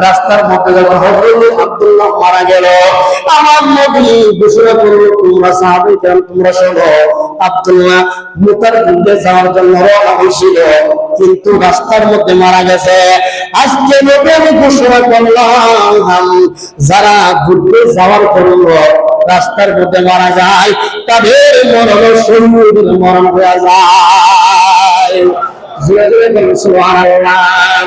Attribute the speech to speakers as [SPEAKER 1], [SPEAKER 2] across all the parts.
[SPEAKER 1] রাস্তার মধ্যে যখন হজরত আব্দুল্লাহ মারা গেল, আমার নবী ঘোষণা করল, তোমরা সাহাবী কেন তোমরা শোনো, আব্দুল্লাহ মুতার যুদ্ধে যাওয়ার জন্য রওনা হয়েছিল, কিন্তু রাস্তার মধ্যে মারা গেছে। আজকে নবী আমি ঘোষণা করলাম, যারা যুদ্ধে যাওয়ার জন্য রাস্তার মধ্যে মারা যায়, তাদের মরণ শহীদের মরণ হয়ে যায়। জোরে জোরে বলুন, সুবহানাল্লাহ।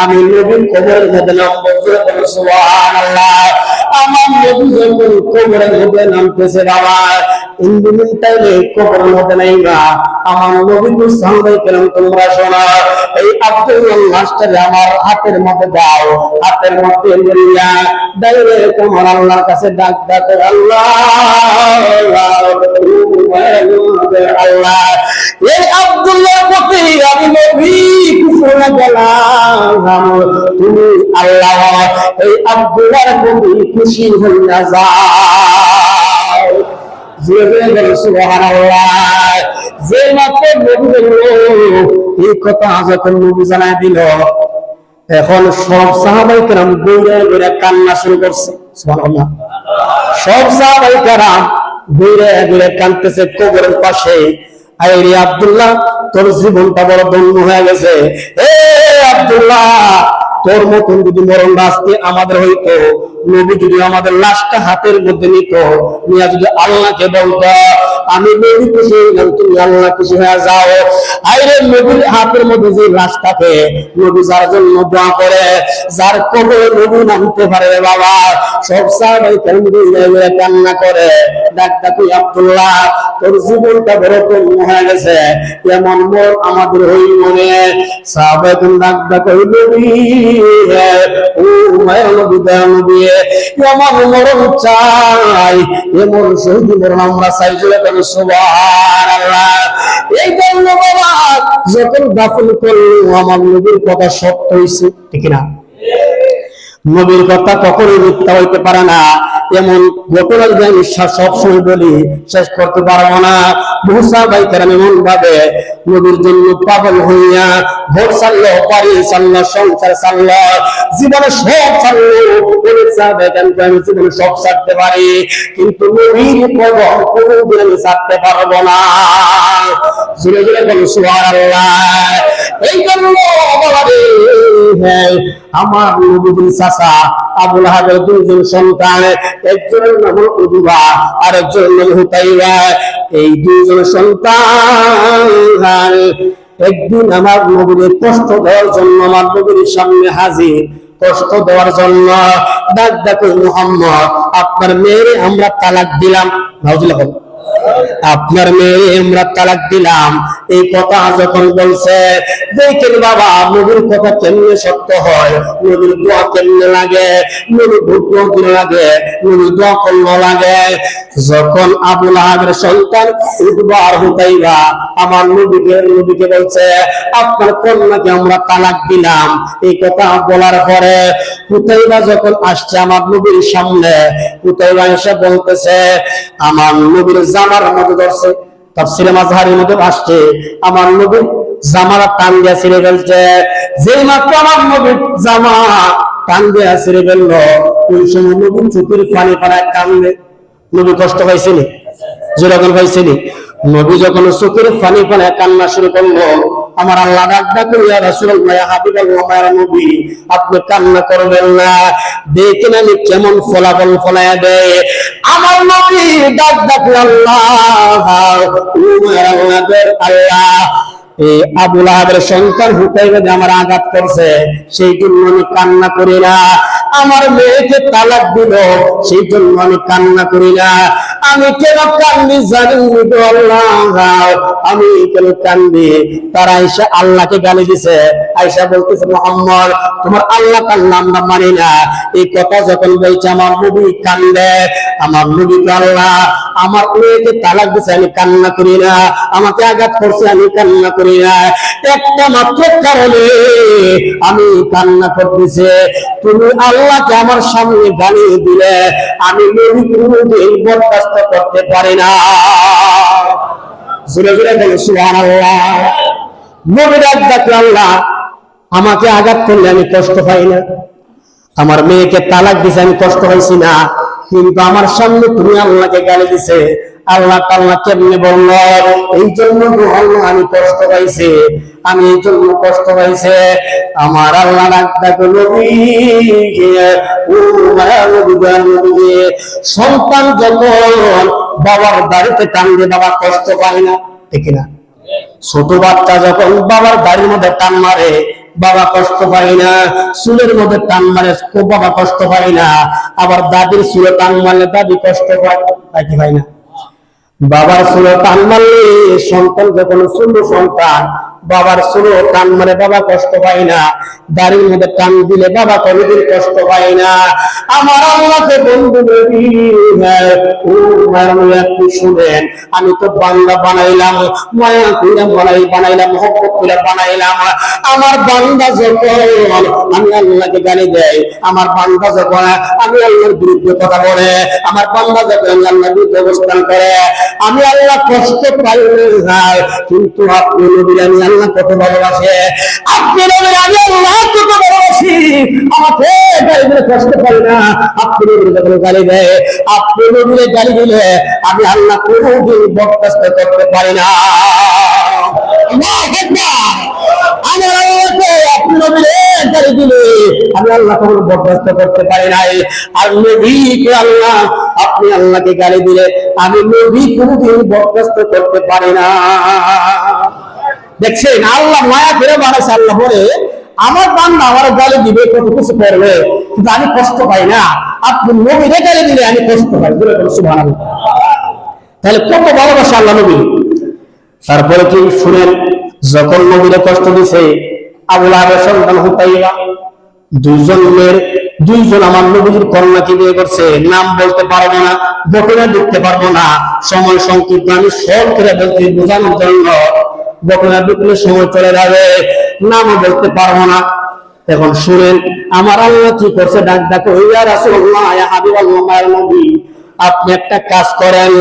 [SPEAKER 1] আমি নবীর কবরের মধ্যে নামবো। সুবহানাল্লাহ। আমার নবী যখন কবরের মধ্যে নামতেছে, বাবা ইন্দিন টাইমে কবরের মধ্যে নাই না আমার নবী সাহাবাই কেরাম তোমরা শোনা। এই আব্দুল্লাহ লাস্টারে আমার হাতের মধ্যে দাও, হাতের মধ্যে লইয়া ডাইরেক্ট আমার আল্লাহর কাছে ডাক ডাক আল্লাহ আল্লাহ, এই আব্দুল্লাহ প্রতি আমি নবী ঘোষণা গেলাম। তুমি আল্লাহ, এই আব্দুল্লাহর প্রতি খুশি যে মাত্র এই কথা যখন নবী জানাই দিল, এখন সব সাহাবাই কেরাম গৌরে গৌরে কান্না শুরু করছে। সব সাহাবাই কেরাম গৌরে গৌরে কানতেছে কবরের পাশে। আইরে আব্দুল্লাহ, তোর জীবনটা বড় ধন্য হয়ে গেছে। এ আব্দুল্লাহ, তোর মতন যদি মরণ রাস্তে আমাদের হইতো নবী যদি আমাদের লাশটা হাতের মধ্যে নিত নিয়ে যদি আল্লাহকে বলতো, আমি নবী খুশি হইলাম, তুমি আল্লাহ খুশি হয়ে যাও। আইরে নবীর হাতের মধ্যে যে লাশ থাকে, নবী যার জন্য দোয়া করে, যার কবরে নবী নামতে পারে বাবা, সব সাহাবাই কান্না করে ডাক ডাকি আব্দুল্লাহ, তোর জীবনটা বড় হয়ে গেছে এমন মোর আমাদের হই মনে? সাহাবাই তুমি ডাক ডাক হই নবী ও মায়ের নবী নবী। এমন মরণ চাই এমন শহীদ মরণ আমরা চাই সুবহানাল্লাহ। এই যখন দাফন করল, আমার নবীর কথা সত্য হয়েছে ঠিক না? নবীর কথা কখনোই মিথ্যা হইতে পারে না। এমন ঘটনা যদি আমি সবসময় বলি, শেষ করতে পারব না। মুসা ভাই কেরাম এমন ভাবে নবীর জন্য পাগল হইয়া ভোর সারলো বাড়ি সারলো সংসার সারলো জীবনে সব সারলো অনেক সাহাবাই কেন আমি জীবনে সব সারতে পারি কিন্তু নবীর কদম কোনোদিন আমি সারতে পারব না। জুড়ে জুড়ে বলো সুবহানাল্লাহ। এই জন্য হ্যাঁ, আমার নবীর চাচা আবুল হাবের দুইজন সন্তান একজনের নাম উদুবা আর একজনের নাম হুতাইবা এই দুজন সন্তান একদিন আমার নবীর কষ্ট দেওয়ার জন্য, আমার নবীর সামনে হাজির, কষ্ট দেওয়ার জন্য ডাক ডাকে, মোহাম্মদ, আপনার মেয়ে আমরা তালাক দিলাম নাউজুল্লাহ। আপনার মেয়ে আমরা তালাক দিলাম। এই কথা যখন বলছে, দেখেন বাবা, নবীর কথা কেমনে সত্য হয়? নবীর দোয়া কেমনে লাগে? নবীর দিন লাগে? নবীর দোয়া করল লাগে? যখন আবুল আহাবের সন্তান উদ্বার হুতাইবা আমার নবীকে নবীকে বলছে, আপনার কন্যাকে আমরা তালাক দিলাম। এই কথা বলার পরে হুতাইবা যখন আসছে আমার নবীর সামনে, হুতাইবা এসে বলতেছে, আমার নবীর জামার মধ্যে ধরছে, তাফসিরে মাযহারের মধ্যে আমার নবীর জামারা টান দিয়া ছিঁড়ে ফেলছে যে মাত্র আমার নবীর জামা টান দিয়া ছিঁড়ে ফেলল, ওই সময় নবীন চোখের পানি পানায় কান্দে নবী কষ্ট পাইছিলি যেরকম পাইছিলি নবী যখন চোখের পানি ফানে কান্না শুরু করল আমার আল্লাহ ডাক ডাক রাসূলুল্লাহ, ইয়া নবী, আপনি কান্না করবেন না। দেখেন আমি কেমন ফলাফল ফলায়া দেয় আমার নবী ডাক ডাক আল্লাহ আল্লাহ এই আবুল আহাবের সন্তান হুতাইবে যে আমার আঘাত করছে, সেই জন্য আমি কান্না করি না। আমার মেয়েকে তালাক দিল, সেই জন্য আমি কান্না করি না। আমি কেন কান্দি জানি আল্লাহ? আমি কেন কান্দি? তারা আইসা আল্লাহকে গালি দিছে। আইসা বলতেছে, মোহাম্মদ, তোমার আল্লাহ কান্না আমরা মানি না। এই কথা যখন বলছে, আমার নবী কান্দে। আমার নবী আল্লাহ, আমার মেয়েকে তালাক দিছে, আমি কান্না করি না। আমাকে আঘাত করছে, আমি কান্না করি না। একটা মাত্র কারণে আমি কান্না করতেছে। তুমি আল্লাহকে আমার সামনে বানিয়ে দিলে আমি নবী বরখাস্ত করতে পারি না। জোরে জোরে বলে সুবহানাল্লাহ। নবীর ডাকলে আল্লাহ আমাকে আঘাত করলে আমি কষ্ট পাই না। আমার মেয়েকে তালাক দিছে, আমি কষ্ট পাইছি না। কিন্তু আমার সামনে তুমি আল্লাহকে গালি দিছে। আল্লাহ তাল্লাহ কেমনে বলল, এই জন্য আমি কষ্ট পাইছি, আমি এই জন্য কষ্ট পাইছে। আমার আল্লাহ ডাক্তার সন্তান যখন বাবার বাড়িতে কান্দে, বাবা কষ্ট পায় না, ঠিক না ছোট বাচ্চা যখন বাবার বাড়ির মধ্যে টান মারে বাবা কষ্ট পায় না, চুলের মধ্যে টান মারে বাবা কষ্ট পায় না। আবার দাদির চুলে টান মারলে দাদি কষ্ট পায়, তাই কি হয় না? বাবার চুলে টান মারলে সন্তান যখন সুন্দর সন্তান বাবার চুলো টান মারে বাবা কষ্ট পায় না দাড়ির মধ্যে টান দিলে বাবা কোনোদিন কষ্ট পায় না। আমার আল্লাহকে বন্ধু নবী হ্যাঁ, একটু শুনেন আমি তো বান্দা বানাইলাম মায়া কইরা বানাই বানাইলাম মহব্বত কইরা বানাইলাম। আমার বান্দা যখন আমি আল্লাহকে গালি দেয় আমার বান্দা যখন আমি আল্লাহর বিরুদ্ধে কথা বলে আমার বান্দা যখন আমি আল্লাহর বিরুদ্ধে অবস্থান করে আমি আল্লাহ কষ্ট পাই না কিন্তু আপনি নবীর আমি আপনি আমি আল্লাহ বরদাস্ত করতে পারি না। আল্লাহকে আপনি গালি দিলে আমি নাই। আর আল্লাহ, আপনি আল্লাহকে গালি দিলে আমি নবী কোনোদিন বরদাস্ত করতে পারি না। দেখছেন, আল্লাহ মায়া করে বানাইছে, আল্লাহ বলে, আমার বান্দা আমার গালি দিবে, কত কিছু করবে, কিন্তু আমি কষ্ট পাই না। আপনি নবীরে গালি দিলে আমি কষ্ট পাই। বলে তাহলে কত ভালোবাসা আল্লাহ নবী। তারপরে কি শুনেন, যখন নবীরে কষ্ট দিছে সন্তান হুতাইয়া দুইজনের দুইজন আমার নবীর বিয়ে করছে, নাম বলতে পারব না বটনে দেখতে পারব না, সময় সংক্ষিপ্ত আমি সব করে বলতে, বোঝানোর জন্য বটনে ঢুকলে সময় চলে যাবে, নামও বলতে পারব না। এখন শুনেন, আমার আল্লাহ কি করছে? ডাক ডাকে হইয়া রাসুল্লাহ হাবিব আল্লাহ নবী। আপনি একটা কাজ করেন,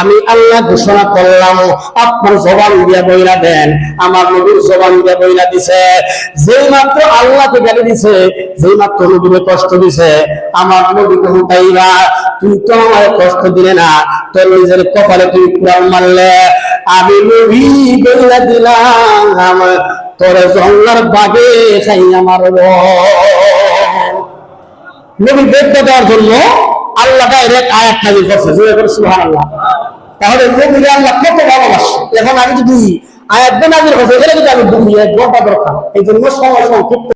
[SPEAKER 1] আমি আল্লাহ ঘোষণা করলাম, আপনার জবান দিয়া বইরা দেন। আমার নবীর জবান দিয়া বইরা দিছে। যেই মাত্র আল্লাহকে গালি দিছে, যেই মাত্র নবীরে কষ্ট দিছে, আমার নবীকে হুটাইবা তুই তো আমার কষ্ট দিলে না, তোর নিজের কপালে তুই কুড়াল মারলে। আমি নবী বইরা দিলাম, তোর জঙ্গলার বাগে খাই আমার নবী বেদটা দেওয়ার জন্য আল্লাহ ডাইরেক্ট আয়াত নাজিল করছে। জোরে করে সুবহানাল্লাহ। তাহলে নবীকে আল্লাহ কত ভালোবাসে। এখন আমি যদি আয়াত নাজিল করছে এটা যদি আমি এক ঘণ্টা দরকার। এই জন্য সময় সংক্ষিপ্ত।